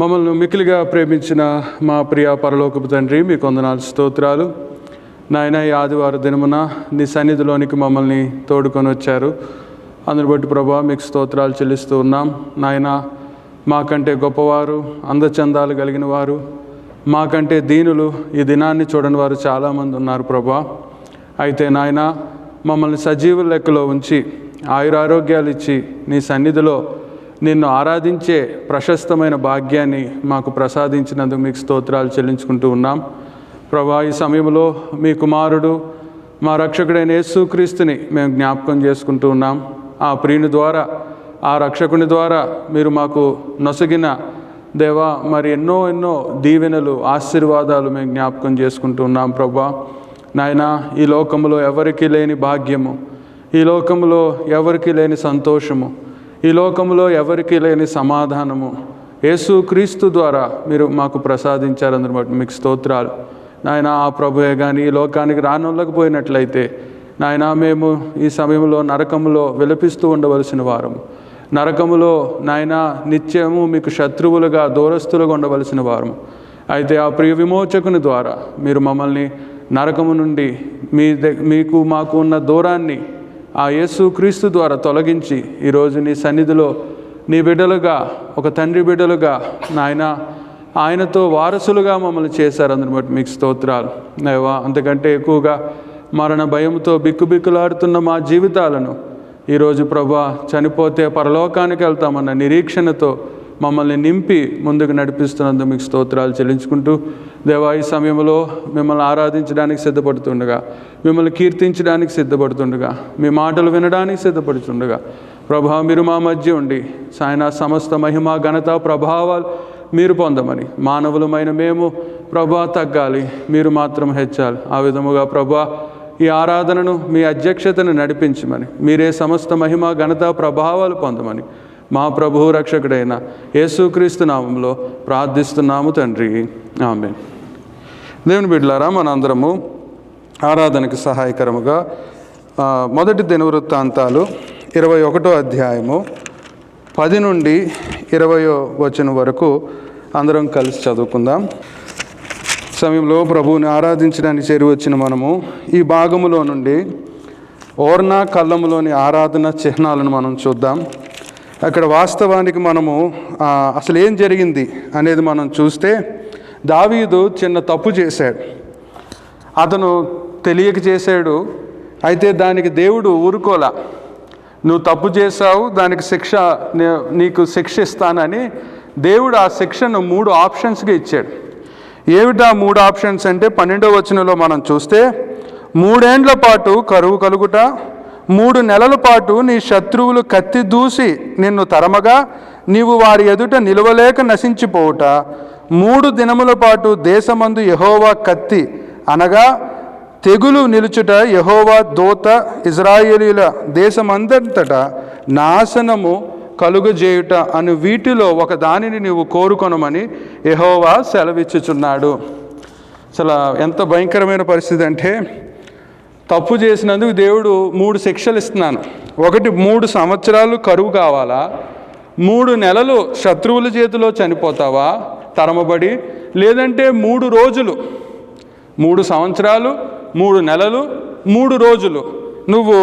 మమ్మల్ని మిక్కిలిగా ప్రేమించిన మా ప్రియ పరలోకపు తండ్రి మీ కొందనాలు స్తోత్రాలు. నాయన ఈ ఆదివారం దినమున నీ సన్నిధిలోనికి మమ్మల్ని తోడుకొని వచ్చారు. అందుని బట్టి ప్రభా మీకు స్తోత్రాలు చెల్లిస్తూ ఉన్నాం. నాయన మాకంటే గొప్పవారు అందచందాలు కలిగిన వారు మాకంటే దీనులు ఈ దినాన్ని చూడని వారు చాలామంది ఉన్నారు ప్రభా. అయితే నాయన మమ్మల్ని సజీవ లెక్కలో ఉంచి ఆయురారోగ్యాలు ఇచ్చి నీ సన్నిధిలో నిన్ను ఆరాధించే ప్రశస్తమైన భాగ్యాన్ని మాకు ప్రసాదించినందుకు మీకు స్తోత్రాలు చెల్లించుకుంటూ ఉన్నాం. ప్రభా ఈ సమయంలో మీ కుమారుడు మా రక్షకుడైన యేసుక్రీస్తుని మేము జ్ఞాపకం చేసుకుంటూ ఉన్నాం. ఆ ప్రియుని ద్వారా ఆ రక్షకుని ద్వారా మీరు మాకు నొసగిన దేవా మరి ఎన్నో ఎన్నో దీవెనలు ఆశీర్వాదాలు మేము జ్ఞాపకం చేసుకుంటూ ఉన్నాం ప్రభా. నాయన ఈ లోకంలో ఎవరికీ లేని భాగ్యము ఈ లోకంలో ఎవరికీ లేని సంతోషము ఈ లోకంలో ఎవరికీ లేని సమాధానము. యేసు క్రీస్తు ద్వారా మీరు మాకు ప్రసాదించారని బట్టి మీకు స్తోత్రాలు. నాయన ఆ ప్రభుయే కానీ ఈ లోకానికి రానొల్లకపోయినట్లయితే నాయన మేము ఈ సమయంలో నరకములో విలపిస్తూ ఉండవలసిన వారం. నరకములో నాయన నిత్యము మీకు శత్రువులుగా దూరస్తులుగా ఉండవలసిన వారం. అయితే ఆ ప్రియ విమోచకుని ద్వారా మీరు మమ్మల్ని నరకము నుండి మీ మీకు మాకు ఉన్న దూరాన్ని ఆ యేసు క్రీస్తు ద్వారా తొలగించి ఈరోజు నీ సన్నిధిలో నీ బిడ్డలుగా ఒక తండ్రి బిడ్డలుగా నాయన ఆయనతో వారసులుగా మమ్మల్ని చేశారు. అందుని బట్టి మీకు స్తోత్రాలు. నైవా అంతకంటే ఎక్కువగా మరణ భయంతో బిక్కుబిక్కులాడుతున్న మా జీవితాలను ఈరోజు ప్రభా చనిపోతే పరలోకానికి వెళ్తామన్న నిరీక్షణతో మమ్మల్ని నింపి ముందుకు నడిపిస్తున్నందుకు మీకు స్తోత్రాలు చెల్లించుకుంటూ దేవా ఈ సమయంలో మిమ్మల్ని ఆరాధించడానికి సిద్ధపడుతుండగా మిమ్మల్ని కీర్తించడానికి సిద్ధపడుతుండగా మీ మాటలు వినడానికి సిద్ధపడుతుండగా ప్రభా మీరు మా మధ్య ఉండి సాయన సమస్త మహిమ ఘనత ప్రభావాలు మీరు పొందమని మానవులమైన మేము ప్రభా తగ్గాలి మీరు మాత్రం హెచ్చాలి. ఆ విధముగా ప్రభా ఈ ఆరాధనను మీ అధ్యక్షతను నడిపించమని మీరే సమస్త మహిమ ఘనత ప్రభావాలు పొందమని మా ప్రభు రక్షకుడైన యేసుక్రీస్తు నామంలో ప్రార్థిస్తున్నాము తండ్రి. ఆమె దేవుని బిడ్డలారా మనందరము ఆరాధనకు సహాయకరముగా మొదటి దినవృత్తాంతాలు ఇరవై ఒకటో అధ్యాయము పది నుండి ఇరవయో వచనం వరకు అందరం కలిసి చదువుకుందాం. సమయంలో ప్రభువుని ఆరాధించడానికి చేరి వచ్చిన మనము ఈ భాగములో నుండి ఓర్నా కళ్ళములోని ఆరాధన చిహ్నాలను మనం చూద్దాం. అక్కడ వాస్తవానికి మనము అసలు ఏం జరిగింది అనేది మనం చూస్తే దావీదు చిన్న తప్పు చేశాడు. అతను తెలియక చేశాడు అయితే దానికి దేవుడు ఊరుకోలా. నువ్వు తప్పు చేశావు దానికి శిక్ష నీకు శిక్ష ఇస్తానని దేవుడు ఆ శిక్షను మూడు ఆప్షన్స్గా ఇచ్చాడు. ఏమిటా మూడు ఆప్షన్స్ అంటే పన్నెండవ వచనంలో మనం చూస్తే మూడేండ్ల పాటు కరువు కలుగుట మూడు నెలల పాటు నీ శత్రువులు కత్తి దూసి నిన్ను తరమగా నీవు వారి ఎదుట నిలవలేక నశించిపోవుట. మూడు దినముల పాటు దేశమందు యహోవా కత్తి అనగా తెగులు నిలుచుట యహోవా దోత ఇజ్రాయేలీల దేశమందంతట నాశనము కలుగజేయుట అని వీటిలో ఒక దానిని నీవు కోరుకొనమని యహోవా సెలవిచ్చుచున్నాడు. అసలు ఎంత భయంకరమైన పరిస్థితి అంటే తప్పు చేసినందుకు దేవుడు మూడు శిక్షలు ఇస్తున్నాను. ఒకటి మూడు సంవత్సరాలు కరువు కావాలా? మూడు నెలలు శత్రువుల చేతిలో చనిపోతావా? తరమబడి లేదంటే మూడు రోజులు మూడు సంవత్సరాలు మూడు నెలలు మూడు రోజులు. నువ్వు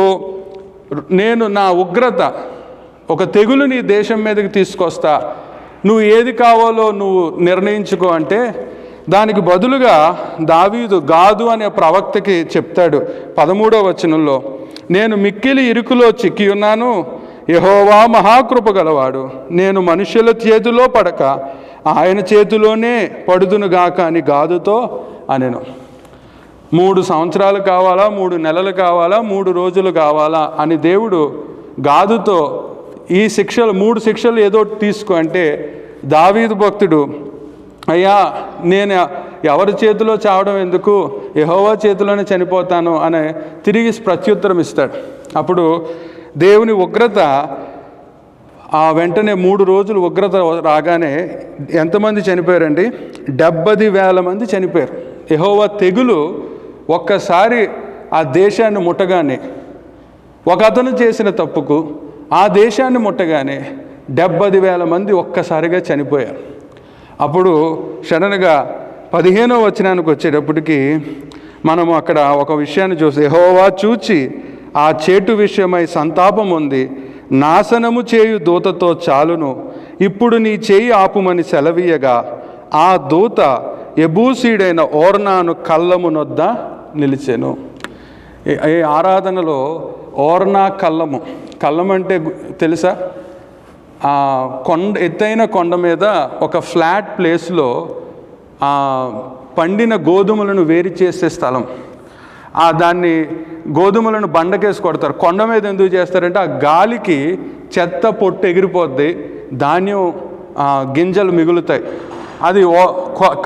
నేను నా ఉగ్రత ఒక తెగులు నీ దేశం మీదకి తీసుకొస్తా. నువ్వు ఏది కావాలో నువ్వు నిర్ణయించుకో అంటే దానికి బదులుగా దావీదు గాదు అనే ప్రవక్తకి చెప్తాడు పదమూడవ వచనంలో నేను మిక్కిలి ఇరుకులో చిక్కి ఉన్నాను యహోవా మహాకృప గలవాడు. నేను మనుషుల చేతిలో పడక ఆయన చేతిలోనే పడుదునుగాక అని గాదుతో అనెను. మూడు సంవత్సరాలు కావాలా? మూడు నెలలు కావాలా? మూడు రోజులు కావాలా? అని దేవుడు గాదుతో ఈ శిక్షలు మూడు శిక్షలు ఏదో తీసుకో అంటే దావీదు భక్తుడు అయ్యా నేను ఎవరి చేతిలో చావడం ఎందుకు? యహోవా చేతిలోనే చనిపోతాను అని తిరిగి ప్రత్యుత్తరం ఇస్తాడు. అప్పుడు దేవుని ఉగ్రత ఆ వెంటనే మూడు రోజులు ఉగ్రత రాగానే ఎంతమంది చనిపోయారండి? డెబ్బది వేల మంది చనిపోయారు. యహోవా తెగులు ఒక్కసారి ఆ దేశాన్ని ముట్టగానే ఒక అతను చేసిన తప్పుకు ఆ దేశాన్ని ముట్టగానే డెబ్బది వేల మంది ఒక్కసారిగా చనిపోయారు. అప్పుడు సడన్గా పదిహేనో వచనానికి వచ్చేటప్పటికి మనము అక్కడ ఒక విషయాన్ని చూసి యెహోవా చూచి ఆ చేటు విషయమై సంతాపం ఉంది. నాశనము చేయు దూతతో చాలును. ఇప్పుడు నీ చేయి ఆపుమని సెలవీయగా. ఆ దూత ఎబూసీడైన ఓర్నాను కళ్ళమునొద్ద నిలిచెను. ఈ- ఈ ఆరాధనలో ఓర్నా కళ్ళము. కళ్ళం అంటే తెలుసా? ఆ కొండ ఎత్తైన కొండ మీద ఒక ఫ్లాట్ ప్లేస్లో పండిన గోధుమలను వేరు చేసే స్థలం. ఆ దాన్ని గోధుమలను బండకేసి కొడతారు. కొండ మీద ఎందుకు చేస్తారంటే ఆ గాలికి చెత్త పొట్టు ఎగిరిపోద్ది ధాన్యం గింజలు మిగులుతాయి. అది ఓ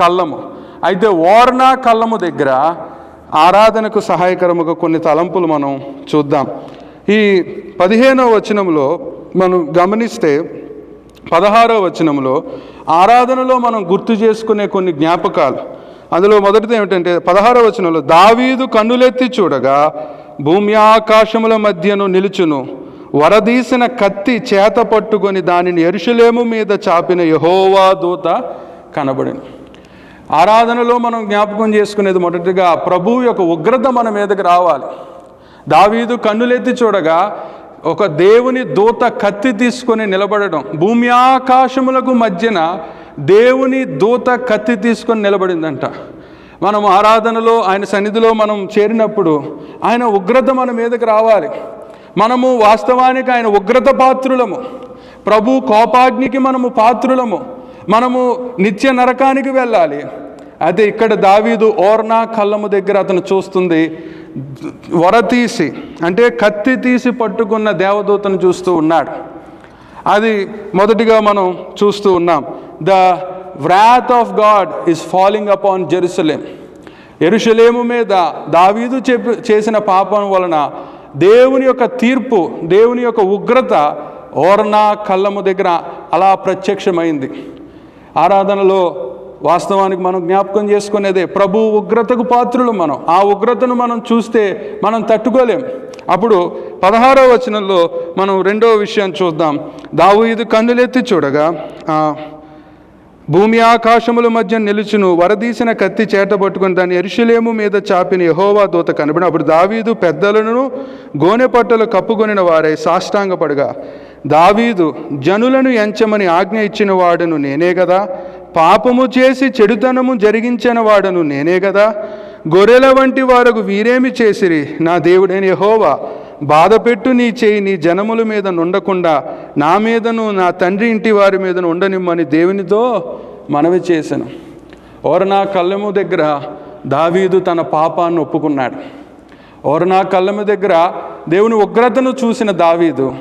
కళ్ళము. అయితే ఓర్నా కళ్ళము దగ్గర ఆరాధనకు సహాయకరముగా కొన్ని తలంపులు మనం చూద్దాం. ఈ పదిహేనవ వచనంలో మనం గమనిస్తే పదహారో వచనంలో ఆరాధనలో మనం గుర్తు చేసుకునే కొన్ని జ్ఞాపకాలు. అందులో మొదటిది ఏమిటంటే పదహారో వచనంలో దావీదు కన్నులెత్తి చూడగా భూమి ఆకాశముల మధ్యను నిలుచును. వరదీసిన కత్తి చేత పట్టుకొని దానిని ఎరుషులేము మీద చాపిన యహోవా దూత కనబడింది ఆరాధనలో మనం జ్ఞాపకం చేసుకునేది మొదటిగా ప్రభువు యొక్క ఉగ్రత మన మీదకి రావాలి. దావీదు కన్నులెత్తి చూడగా ఒక దేవుని దూత కత్తి తీసుకొని నిలబడడం భూమి ఆకాశములకు మధ్యన దేవుని దూత కత్తి తీసుకొని నిలబడిందంట. మనం ఆరాధనలో ఆయన సన్నిధిలో మనం చేరినప్పుడు ఆయన ఉగ్రత మన మీదకి రావాలి. మనము వాస్తవానికి ఆయన ఉగ్రత పాత్రులము. ప్రభు కోపాగ్నికి మనము పాత్రులము. మనము నిత్య నరకానికి వెళ్ళాలి. అయితే ఇక్కడ దావీదు ఓర్నా కళ్ళము దగ్గర అతను చూస్తుంది. వర తీసి అంటే కత్తి తీసి పట్టుకున్న దేవదూతను చూస్తూ ఉన్నాడు. అది మొదటిగా మనం చూస్తూ ఉన్నాం. The wrath of God is falling upon Jerusalem. ఎరుషలేము మీద దావీదు చెప్పి చేసిన పాపం వలన దేవుని యొక్క తీర్పు దేవుని యొక్క ఉగ్రత ఓర్నా కళ్ళము దగ్గర అలా ప్రత్యక్షమైంది. ఆరాధనలో వాస్తవానికి మనం జ్ఞాపకం చేసుకునేదే ప్రభు ఉగ్రతకు పాత్రులు మనం. ఆ ఉగ్రతను మనం చూస్తే మనం తట్టుకోలేం. అప్పుడు పదహారో వచనంలో మనం రెండవ విషయం చూద్దాం. దావీదు కన్నులెత్తి చూడగా భూమి ఆకాశముల మధ్య నిలుచును వరదీసిన కత్తి చేట పట్టుకుని దాన్ని ఎరుషులేము మీద చాపిన యహోవా దూత కనబడి అప్పుడు దావీదు పెద్దలను గోనె పట్టలు కప్పుకొనిన వారే సాష్టాంగపడగా దావీదు జనులను ఎంచమని ఆజ్ఞ ఇచ్చిన వాడును నేనే కదా. పాపము చేసి చెడుతనము జరిగించిన వాడను నేనే కదా గొర్రెల వంటి వారకు వీరేమి చేసిరి? నా దేవుడైన యహోవా బాధపెట్టు నీ చేయి నీ జనముల మీద నుండకుండా నా మీదను నా తండ్రి ఇంటి వారి మీదను ఉండనిమ్మని దేవునితో మనవి చేశాను ఓరనా కళ్ళెము దగ్గర దావీదు తన పాపాన్ని ఒప్పుకున్నాడు. ఓరనా కళ్ళెము దగ్గర దేవుని ఉగ్రతను చూసిన దావీదు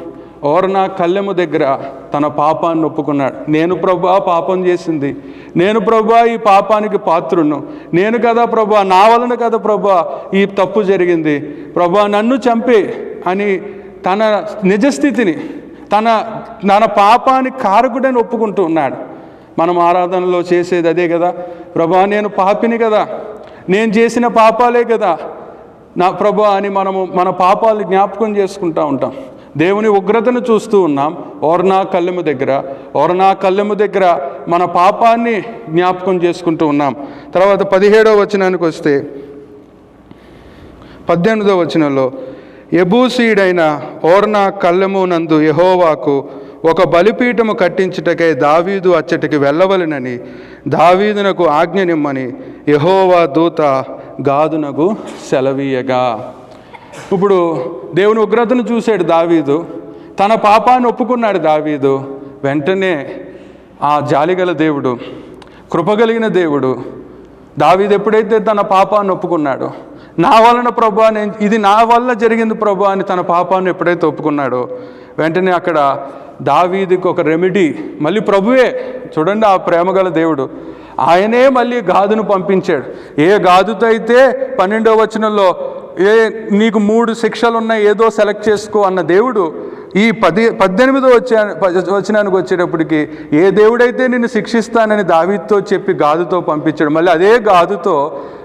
ఓర్నా కళ్ళెము దగ్గర తన పాపాన్ని ఒప్పుకున్నాడు. నేను ప్రభా పాపం చేసింది. నేను ప్రభా ఈ పాపానికి పాత్రును నేను కదా ప్రభా నా వలన కదా ప్రభా ఈ తప్పు జరిగింది. ప్రభా నన్ను చంపే అని తన నిజస్థితిని తన తన పాపానికి కారకుడని ఒప్పుకుంటూ ఉన్నాడు. మనం ఆరాధనలో చేసేది అదే కదా. ప్రభా నేను పాపిని కదా. నేను చేసిన పాపాలే కదా. నా ప్రభు అని మనము మన పాపాలు జ్ఞాపకం చేసుకుంటూ ఉంటాం. దేవుని ఉగ్రతను చూస్తూ ఉన్నాం. ఓర్నా కళ్ళెము దగ్గర. ఓర్నా కళ్ళెము దగ్గర మన పాపాన్ని జ్ఞాపకం చేసుకుంటూ ఉన్నాం. తర్వాత పదిహేడవ వచనానికి వస్తే పద్దెనిమిదవ వచనంలో ఎబూసీడైన ఓర్నా కళ్ళెము నందు యహోవాకు ఒక బలిపీఠము కట్టించుటకై దావీదు అచ్చటికి వెళ్ళవలెనని దావీదునకు ఆజ్ఞనిమ్మని యహోవా దూత గాదునకు సెలవీయగా. ఇప్పుడు దేవుని ఉగ్రతను చూశాడు దావీదు. తన పాపాన్ని ఒప్పుకున్నాడు దావీదు. వెంటనే ఆ జాలిగల దేవుడు కృపగలిగిన దేవుడు దావీదు ఎప్పుడైతే తన పాపాన్ని ఒప్పుకున్నాడో నా వలన ప్రభు అని ఇది నా వల్ల జరిగింది ప్రభు అని తన పాపాన్ని ఎప్పుడైతే ఒప్పుకున్నాడో వెంటనే అక్కడ దావీదికి ఒక రెమెడీ మళ్ళీ ప్రభువే చూడండి ఆ ప్రేమగల దేవుడు ఆయనే మళ్ళీ గాదును పంపించాడు. ఏ గాదుతో అయితే పన్నెండో వచనంలో ఏ నీకు మూడు శిక్షలు ఉన్నాయి ఏదో సెలెక్ట్ చేసుకో అన్న దేవుడు ఈ పది పద్దెనిమిదో వచ్చా వచనానికి వచ్చేటప్పటికి ఏ దేవుడైతే నిన్ను శిక్షిస్తానని దావీదుతో చెప్పి గాదుతో పంపించాడు మళ్ళీ అదే గాదుతో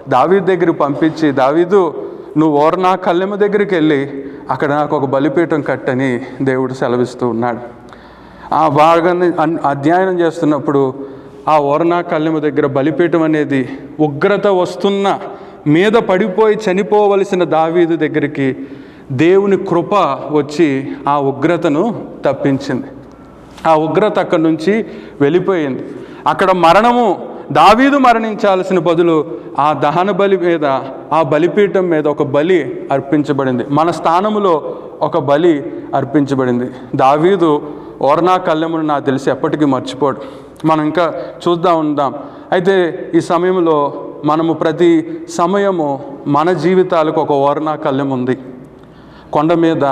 దావీద్ దగ్గరికి పంపించి దావీదు నువ్వు ఓర్నా కళ్ళెమ్మ దగ్గరికి వెళ్ళి అక్కడ నాకు ఒక బలిపీఠం కట్టని దేవుడు సెలవిస్తూ ఉన్నాడు. ఆ భాగాన్ని అధ్యయనం చేస్తున్నప్పుడు ఆ ఓర్నా కళ్ళెము దగ్గర బలిపీఠం అనేది ఉగ్రత వస్తున్న మీద పడిపోయి చనిపోవలసిన దావీదు దగ్గరికి దేవుని కృప వచ్చి ఆ ఉగ్రతను తప్పించింది. ఆ ఉగ్రత అక్కడి నుంచి వెళ్ళిపోయింది. అక్కడ మరణము దావీదు మరణించాల్సిన బదులు ఆ దహన బలి మీద ఆ బలిపీఠం మీద ఒక బలి అర్పించబడింది. మన స్థానములో ఒక బలి అర్పించబడింది. దావీదు ఓర్నా కళ్ళెమును నాకు తెలిసి ఎప్పటికీ మర్చిపోడు. మనం ఇంకా చూద్దాం ఉందాం. అయితే ఈ సమయంలో మనము ప్రతి సమయము మన జీవితాలకు ఒక ఓర్ణా కళ్ళెం ఉంది. కొండ మీద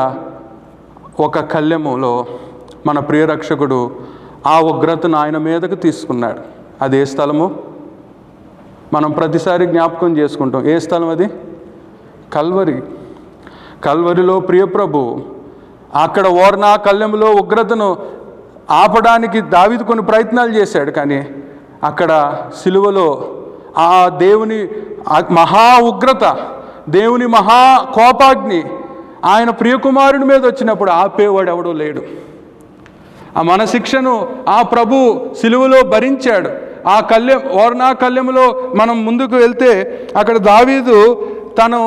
ఒక కళ్ళెములో మన ప్రియరక్షకుడు ఆ ఉగ్రతను ఆయన మీదకు తీసుకున్నాడు. అది ఏ స్థలము? మనం ప్రతిసారి జ్ఞాపకం చేసుకుంటాం. ఏ స్థలం అది? కల్వరి. కల్వరిలో ప్రియప్రభు అక్కడ ఓర్నా కళ్ళెములో ఉగ్రతను ఆపడానికి దావిదు కొన్ని ప్రయత్నాలు చేశాడు. కానీ అక్కడ సిలువలో ఆ దేవుని మహా ఉగ్రత దేవుని మహా కోపాగ్ని ఆయన ప్రియకుమారుని మీద వచ్చినప్పుడు ఆపేవాడు ఎవడూ లేడు. ఆ మన శిక్షను ఆ ప్రభు సిలువలో భరించాడు. ఆ కళ్యం ఓర్నా కళ్యంలో మనం ముందుకు వెళ్తే అక్కడ దావీదు తను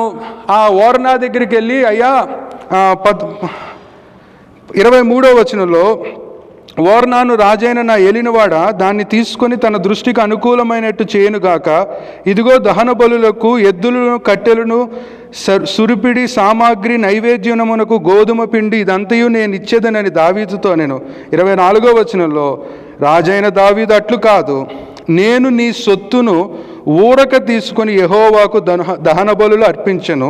ఆ ఓర్నా దగ్గరికి వెళ్ళి అయ్యా పద్ ఇరవై మూడో వచనంలో ఓర్నాను రాజైన నా ఏలినవాడ దాన్ని తీసుకొని తన దృష్టికి అనుకూలమైనట్టు చేయనుగాక ఇదిగో దహన బలులకు ఎద్దులను కట్టెలను సర్- సురిపిడి సామాగ్రి నైవేద్యమునకు గోధుమ పిండి ఇదంతయు నేను ఇచ్చేదనని దావీదుతో నేను ఇరవై నాలుగో వచనంలో రాజైన దావీదు అట్లు కాదు. నేను నీ సొత్తును ఊరక తీసుకొని యహోవాకు దహన బలులు అర్పించను.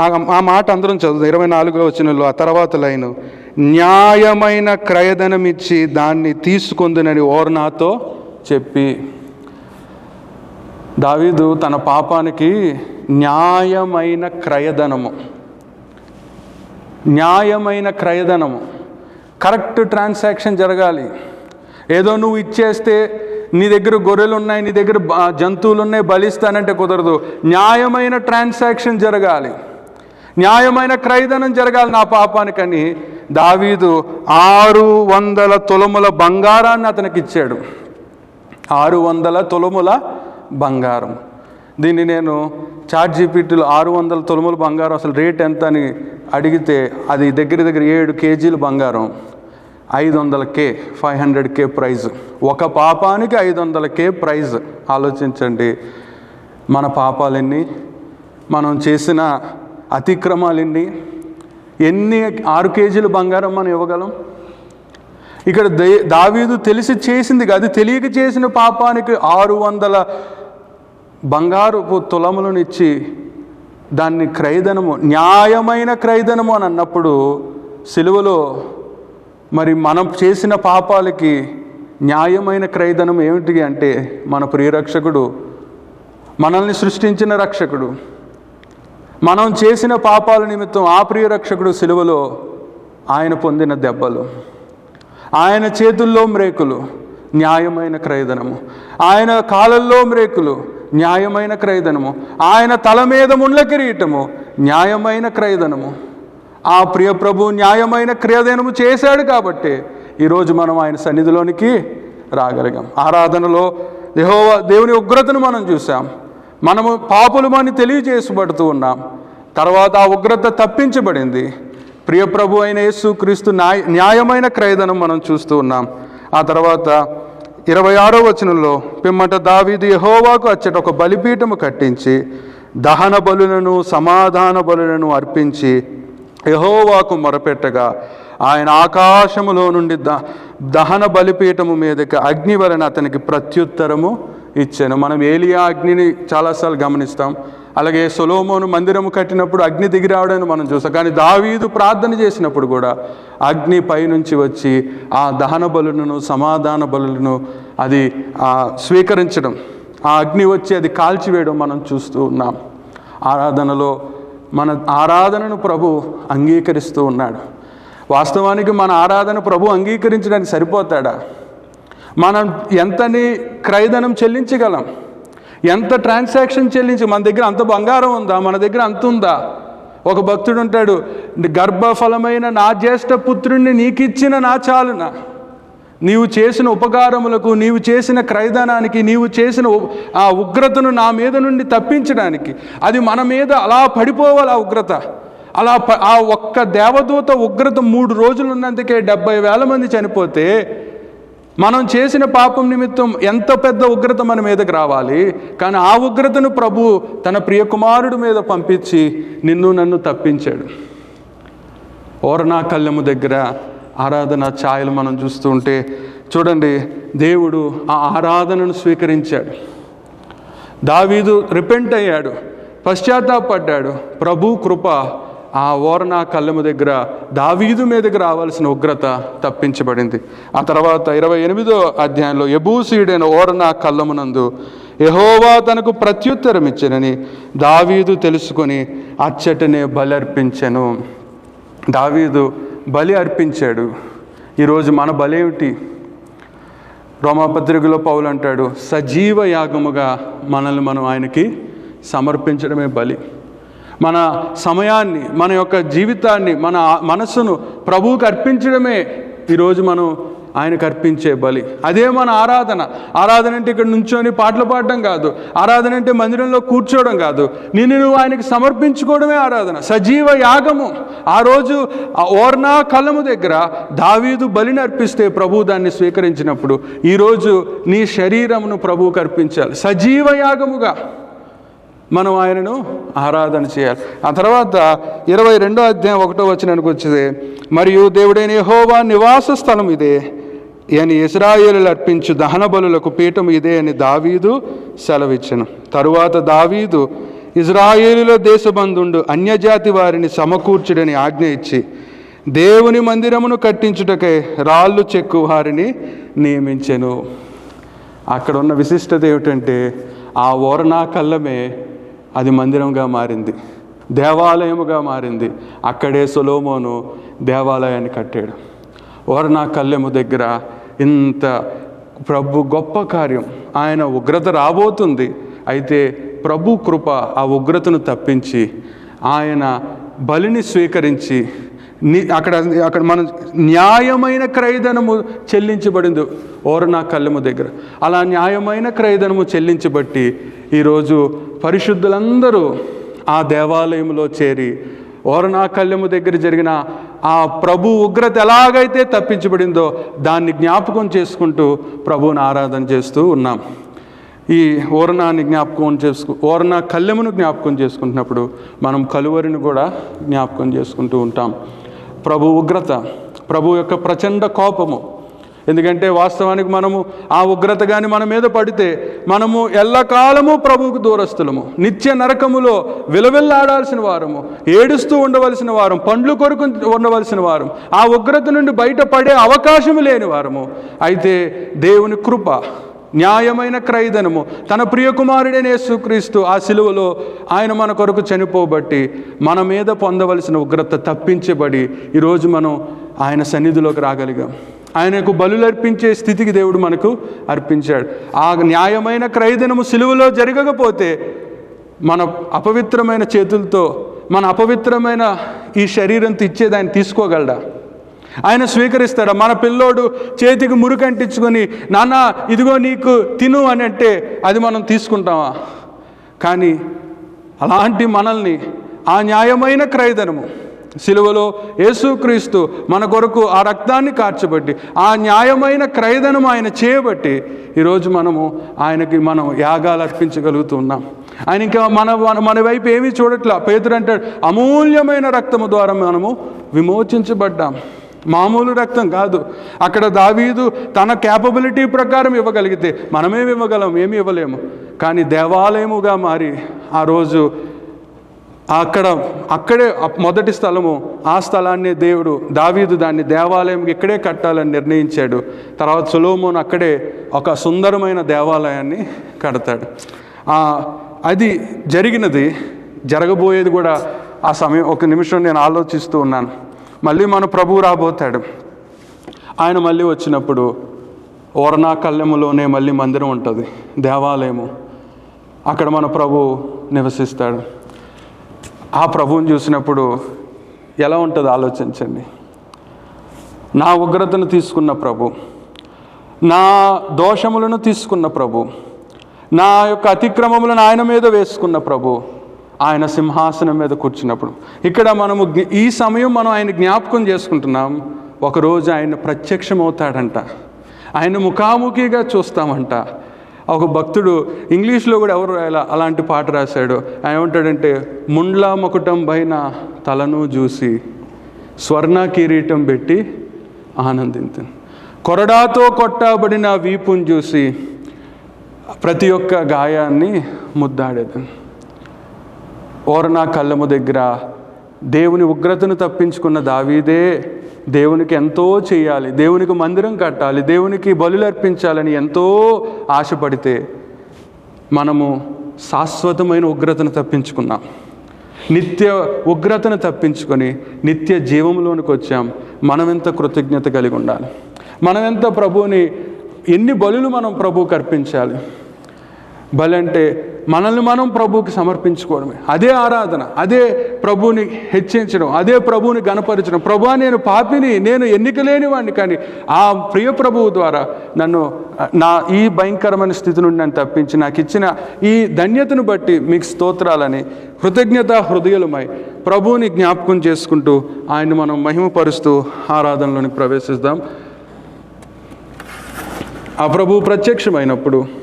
ఆ- మాట అందరం చదువు ఇరవై నాలుగో వచ్చినలో ఆ తర్వాత లైను న్యాయమైన క్రయధనం ఇచ్చి దాన్ని తీసుకుందునని ఓర్నాతో చెప్పి దావీదు తన పాపానికి న్యాయమైన క్రయధనము. న్యాయమైన క్రయధనము. కరెక్ట్ ట్రాన్సాక్షన్ జరగాలి. ఏదో నువ్వు ఇచ్చేస్తే నీ దగ్గర గొర్రెలు ఉన్నాయి నీ దగ్గర జంతువులు ఉన్నాయి బలిస్తానంటే కుదరదు. న్యాయమైన ట్రాన్సాక్షన్ జరగాలి. న్యాయమైన క్రైదనం జరగాలి నా పాపానికని దావీదు ఆరు వందల తులముల బంగారాన్ని అతనికి ఇచ్చాడు. ఆరు వందల తులముల బంగారం. దీన్ని నేను చాట్ జీపీటీలో ఆరు వందల తులముల బంగారం అసలు రేట్ ఎంత అని అడిగితే అది దగ్గర దగ్గర ఏడు కేజీలు బంగారం. ఐదు వందల కే ఫైవ్ హండ్రెడ్ కే ప్రైజ్. ఒక పాపానికి ఐదు వందల కే ప్రైజ్. ఆలోచించండి. మన పాపాలన్నీ మనం చేసిన అతిక్రమాలెన్ని ఎన్ని ఆరు కేజీలు బంగారం మనం ఇవ్వగలం? ఇక్కడ దే దావీదు తెలిసి చేసింది కాదు. తెలియక చేసిన పాపానికి ఆరు వందల బంగారుపు తులములను ఇచ్చి దాన్ని క్రైదనము న్యాయమైన క్రైదనము అని అన్నప్పుడు సెలువలో మరి మనం చేసిన పాపాలకి న్యాయమైన క్రైదనం ఏమిటి అంటే మన ప్రియరక్షకుడు మనల్ని సృష్టించిన రక్షకుడు. మనం చేసిన పాపాల నిమిత్తం ఆ ప్రియరక్షకుడు సిలువలో ఆయన పొందిన దెబ్బలు. ఆయన చేతుల్లో మ్రేకులు న్యాయమైన క్రయధనము. ఆయన కాలల్లో మ్రేకులు న్యాయమైన క్రయధనము. ఆయన తల మీద ముండ్ల కిరీటము న్యాయమైన క్రయధనము. ఆ ప్రియ ప్రభు న్యాయమైన క్రియదనము చేశాడు కాబట్టి ఈరోజు మనం ఆయన సన్నిధిలోనికి రాగలిగాం. ఆరాధనలో దేహో దేవుని ఉగ్రతను మనం చూసాం మనము పాపులమని తెలియజేసబడుతూ ఉన్నాం. తర్వాత ఆ ఉగ్రత తప్పించబడింది. ప్రియప్రభు అయిన యేసు క్రీస్తు న్యాయ న్యాయమైన క్రయదనం మనం చూస్తూ ఉన్నాం. ఆ తర్వాత ఇరవై ఆరో వచనంలో పిమ్మట దావీదు యహోవాకు అచ్చట ఒక బలిపీఠము కట్టించి దహన బలులను సమాధాన బలులను అర్పించి యహోవాకు మొరపెట్టగా ఆయన ఆకాశములో నుండి ద దహన బలిపీఠము మీదకి అగ్ని వలన అతనికి ప్రత్యుత్తరము ఇచ్చాను. మనం ఏలియా అగ్నిని చాలాసార్లు గమనిస్తాం. అలాగే సొలోమోను మందిరము కట్టినప్పుడు అగ్ని దిగి రావడాన్ని మనం చూస్తాం. కానీ దావీదు ప్రార్థన చేసినప్పుడు కూడా అగ్ని పైనుంచి వచ్చి ఆ దహన బలులను సమాధాన బలులను అది స్వీకరించడం ఆ అగ్ని వచ్చి అది కాల్చివేయడం మనం చూస్తూ ఉన్నాం. ఆరాధనలో మన ఆరాధనను ప్రభు అంగీకరిస్తూ ఉన్నాడు. వాస్తవానికి మన ఆరాధన ప్రభు అంగీకరించడానికి సరిపోతాడా? మనం ఎంతని క్రయధనం చెల్లించగలం? ఎంత ట్రాన్సాక్షన్ చెల్లించి మన దగ్గర అంత బంగారం ఉందా? మన దగ్గర అంత ఉందా? ఒక భక్తుడు ఉంటాడు గర్భఫలమైన నా జ్యేష్ఠ పుత్రుణ్ణి నీకిచ్చిన నా చాలున. నీవు చేసిన ఉపకారములకు నీవు చేసిన క్రైదనానికి నీవు చేసిన ఆ ఉగ్రతను నా మీద నుండి తప్పించడానికి. అది మన మీద అలా పడిపోవాలి ఆ ఉగ్రత. అలా ప- ఆ ఒక్క దేవదూత ఉగ్రత మూడు రోజులు ఉన్నందుకే డెబ్బై వేల మంది చనిపోతే మనం చేసిన పాపం నిమిత్తం ఎంత పెద్ద ఉగ్రత మన మీదకి రావాలి? కానీ ఆ ఉగ్రతను ప్రభు తన ప్రియకుమారుడు మీద పంపించి నిన్ను నన్ను తప్పించాడు. ఓరణా కళ్ళెము దగ్గర ఆరాధన ఛాయలు మనం చూస్తూ ఉంటే చూడండి దేవుడు ఆ ఆరాధనను స్వీకరించాడు. దావీదు రిపెంట్ అయ్యాడు పశ్చాత్తాపడ్డాడు. ప్రభు కృప ఆ ఓరనా కళ్ళెము దగ్గర దావీదు మీదకి రావాల్సిన ఉగ్రత తప్పించబడింది. ఆ తర్వాత ఇరవై ఎనిమిదో అధ్యాయంలో ఎబూసీడైన ఓరనా కళ్ళమునందు యహోవా తనకు ప్రత్యుత్తరం ఇచ్చానని దావీదు తెలుసుకొని అచ్చటనే అర్పించాను దావీదు బలి అర్పించాడు. ఈరోజు మన బలేమిటి? రోమాపత్రికలో పౌలు అంటాడు సజీవ యాగముగా మనల్ని మనం ఆయనకి సమర్పించడమే బలి. మన సమయాన్ని మన యొక్క జీవితాన్ని మన మనసును మనస్సును ప్రభువుకి అర్పించడమే ఈరోజు మనం ఆయనకు అర్పించే బలి. అదే మన ఆరాధన. ఆరాధన అంటే ఇక్కడ నుంచొని పాటలు పాడడం కాదు. ఆరాధన అంటే మందిరంలో కూర్చోవడం కాదు. నిన్ను నువ్వు ఆయనకి సమర్పించుకోవడమే ఆరాధన. సజీవ యాగము. ఆ రోజు ఆ ఓర్నా దగ్గర దావీదు బలిని అర్పిస్తే ప్రభు దాన్ని స్వీకరించినప్పుడు ఈరోజు నీ శరీరమును ప్రభువుకు అర్పించాలి. సజీవ యాగముగా. మనం ఆయనను ఆరాధన చేయాలి. ఆ తర్వాత ఇరవై రెండో అధ్యాయం ఒకటో వచ్చినానికి వచ్చింది మరియు దేవుడైన యహోవా నివాస స్థలం ఇదే అని ఇస్రాయేలు అర్పించు దహన బలులకు పీఠం ఇదే అని దావీదు సెలవిచ్చను. తరువాత దావీదు ఇజ్రాయేలులో దేశబంధుండు అన్యజాతి వారిని సమకూర్చుడని ఆజ్ఞ ఇచ్చి దేవుని మందిరమును కట్టించుటకై రాళ్ళు చెక్కు వారిని నియమించెను. అక్కడ ఉన్న విశిష్టత ఏమిటంటే ఆ ఓరణా కళ్ళమే అది మందిరంగా మారింది. దేవాలయముగా మారింది. అక్కడే సొలోమోను దేవాలయాన్ని కట్టాడు. ఓరనా కళ్ళెము దగ్గర ఇంత ప్రభు గొప్ప కార్యం. ఆయన ఉగ్రత రాబోతుంది. అయితే ప్రభు కృప ఆ ఉగ్రతను తప్పించి ఆయన బలిని స్వీకరించి అక్కడ అక్కడ మన న్యాయమైన క్రయధనము చెల్లించబడింది ఓరనా కళ్ళెము దగ్గర. అలా న్యాయమైన క్రయధనము చెల్లించబట్టి ఈరోజు పరిశుద్ధులందరూ ఆ దేవాలయంలో చేరి ఓరనా దగ్గర జరిగిన ఆ ప్రభు ఉగ్రత ఎలాగైతే తప్పించబడిందో దాన్ని జ్ఞాపకం చేసుకుంటూ ప్రభువుని ఆరాధన చేస్తూ ఉన్నాం. ఈ ఓరణాన్ని జ్ఞాపకం చేసుకు ఓరణ కళ్ళెమును జ్ఞాపకం చేసుకుంటున్నప్పుడు మనం కలువరిని కూడా జ్ఞాపకం చేసుకుంటూ ఉంటాం. ప్రభు ఉగ్రత ప్రభు యొక్క ప్రచండ కోపము ఎందుకంటే వాస్తవానికి మనము ఆ ఉగ్రత కానీ మన మీద పడితే మనము ఎల్లకాలము ప్రభువుకు దూరస్తులము నిత్య నరకములో విలవిల్లాడాల్సిన వారము ఏడుస్తూ ఉండవలసిన వారం పండ్లు కొరకు ఉండవలసిన వారం ఆ ఉగ్రత నుండి బయటపడే అవకాశము లేని వారము. అయితే దేవుని కృప న్యాయమైన క్రైదనము తన ప్రియకుమారుడైన యేసుక్రీస్తు ఆ సిలువలో ఆయన మన కొరకు చనిపోబట్టి మన మీద పొందవలసిన ఉగ్రత తప్పించబడి ఈరోజు మనం ఆయన సన్నిధిలోకి రాగలిగాం. ఆయనకు బలులు అర్పించే స్థితికి దేవుడు మనకు అర్పించాడు. ఆ న్యాయమైన క్రైదనము సిలువలో జరగకపోతే మన అపవిత్రమైన చేతులతో మన అపవిత్రమైన ఈ శరీరంతో ఇచ్చేది ఆయన తీసుకోగలడా? ఆయన స్వీకరిస్తాడా? మన పిల్లోడు చేతికి మురికంటించుకొని నాన్న ఇదిగో నీకు తిను అని అంటే అది మనం తీసుకుంటామా? కానీ అలాంటి మనల్ని ఆ న్యాయమైన క్రయధనము సిలువలో యేసుక్రీస్తు మన కొరకు ఆ రక్తాన్ని కార్చబట్టి ఆ న్యాయమైన క్రయధనం ఆయన చేయబట్టి ఈరోజు మనము ఆయనకి మనం యాగాలు అర్పించగలుగుతున్నాం. ఆయన ఇంకా మన మన- మన వైపు ఏమీ చూడట్లా. పేతురు అంటాడు అమూల్యమైన రక్తము ద్వారా మనము విమోచించబడ్డాం. మామూలు రక్తం కాదు. అక్కడ దావీదు తన క్యాపబిలిటీ ప్రకారం ఇవ్వగలిగితే మనమేమి ఇవ్వగలం? ఏమి ఇవ్వలేము. కానీ దేవాలయముగా మారి ఆ రోజు అక్కడ అక్కడే మొదటి స్థలము ఆ స్థలాన్ని దేవుడు దావీదు దాన్ని దేవాలయం ఇక్కడే కట్టాలని నిర్ణయించాడు. తర్వాత సులోమోన్ అక్కడే ఒక సుందరమైన దేవాలయాన్ని కడతాడు. అది జరిగినది జరగబోయేది కూడా ఆ సమయం ఒక నిమిషం నేను ఆలోచిస్తూ ఉన్నాను. మళ్ళీ మన ప్రభువు రాబోతాడు. ఆయన మళ్ళీ వచ్చినప్పుడు ఓరనా కళ్ళెములోనే మళ్ళీ మందిరం ఉంటుంది దేవాలయము. అక్కడ మన ప్రభు నివసిస్తాడు. ఆ ప్రభువుని చూసినప్పుడు ఎలా ఉంటుందో ఆలోచించండి. నా ఉగ్రతను తీసుకున్న ప్రభు నా దోషములను తీసుకున్న ప్రభు నా యొక్క అతిక్రమములను ఆయన మీద వేసుకున్న ప్రభు ఆయన సింహాసనం మీద కూర్చున్నప్పుడు. ఇక్కడ మనము ఈ సమయం మనం ఆయన జ్ఞాపకం చేసుకుంటున్నాం ఒకరోజు ఆయన ప్రత్యక్షమవుతాడంట. ఆయన ముఖాముఖిగా చూస్తామంట. ఒక భక్తుడు ఇంగ్లీష్లో కూడా ఎవరు రాయాల? అలాంటి పాట రాశాడు. ఆయన ఏమంటాడంటే ముండ్లా ముకుటం పైన తలను చూసి స్వర్ణ కిరీటం పెట్టి ఆనందించు కొరడాతో కొట్టబడిన వీపుని చూసి ప్రతి ఒక్క గాయాన్ని ముద్దాడేది ఓరనా కళ్ళము దగ్గర దేవుని ఉగ్రతను తప్పించుకున్న దావీదే దేవునికి ఎంతో చేయాలి దేవునికి మందిరం కట్టాలి దేవునికి బలులు అర్పించాలని ఎంతో ఆశపడితే మనము శాశ్వతమైన ఉగ్రతను తప్పించుకున్నాం. నిత్య ఉగ్రతను తప్పించుకొని నిత్య జీవంలోనికి వచ్చాం. మనమెంత కృతజ్ఞత కలిగి ఉండాలి. మనమెంత ప్రభువుని ఎన్ని బలులు మనం ప్రభువుకి అర్పించాలి బలి అంటే మనల్ని మనం ప్రభువుకి సమర్పించుకోవడమే. అదే ఆరాధన అదే ప్రభువుని హెచ్చించడం అదే ప్రభువుని గణపరచడం ప్రభు నేను పాపిని నేను ఎన్నిక లేని వాడిని కానీ ఆ ప్రియ ప్రభువు ద్వారా నన్ను నా ఈ భయంకరమైన స్థితి నుండి నన్ను తప్పించి నాకు ఇచ్చిన ఈ ధన్యతను బట్టి మీకు స్తోత్రాలని కృతజ్ఞత హృదయలమై ప్రభువుని జ్ఞాపకం చేసుకుంటూ ఆయన్ని మనం మహిమపరుస్తూ ఆరాధనలోని ప్రవేశిద్దాం. ఆ ప్రభువు ప్రత్యక్షమైనప్పుడు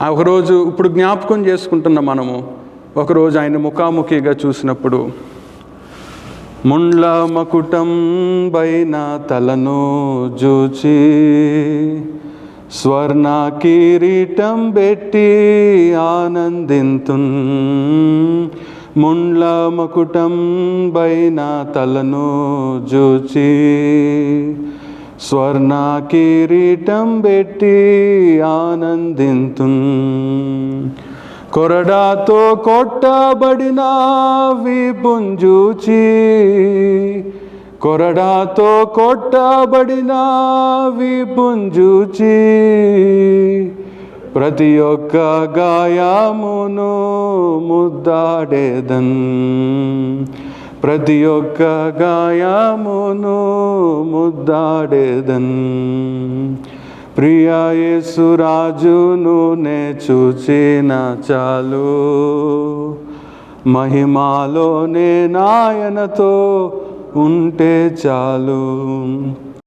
ఒకరోజు ఇప్పుడు జ్ఞాపకం చేసుకుంటున్న మనము ఒకరోజు ఆయన ముఖాముఖిగా చూసినప్పుడు ముండ్ల మకుటం పైన తలను జూచి స్వర్ణ కిరీటం పెట్టి ఆనందింతున్. ముండ్ల మకుటం పైన తలను జూచి స్వర్ణ కిరీటం పెట్టి ఆనందింతున్. కొరడాతో కొట్టబడిన విపుంజూచి కొరడాతో కొట్టబడిన విపుంజూచి ప్రతి ఒక్క గాయమును ముద్దాడేదన్. ప్రతి ఒక్క గాయమును ముద్దాడేదన్. ప్రియేసురాజును నే చూచిన చాలు. మహిమాలోనే నాయనతో ఉంటే చాలు.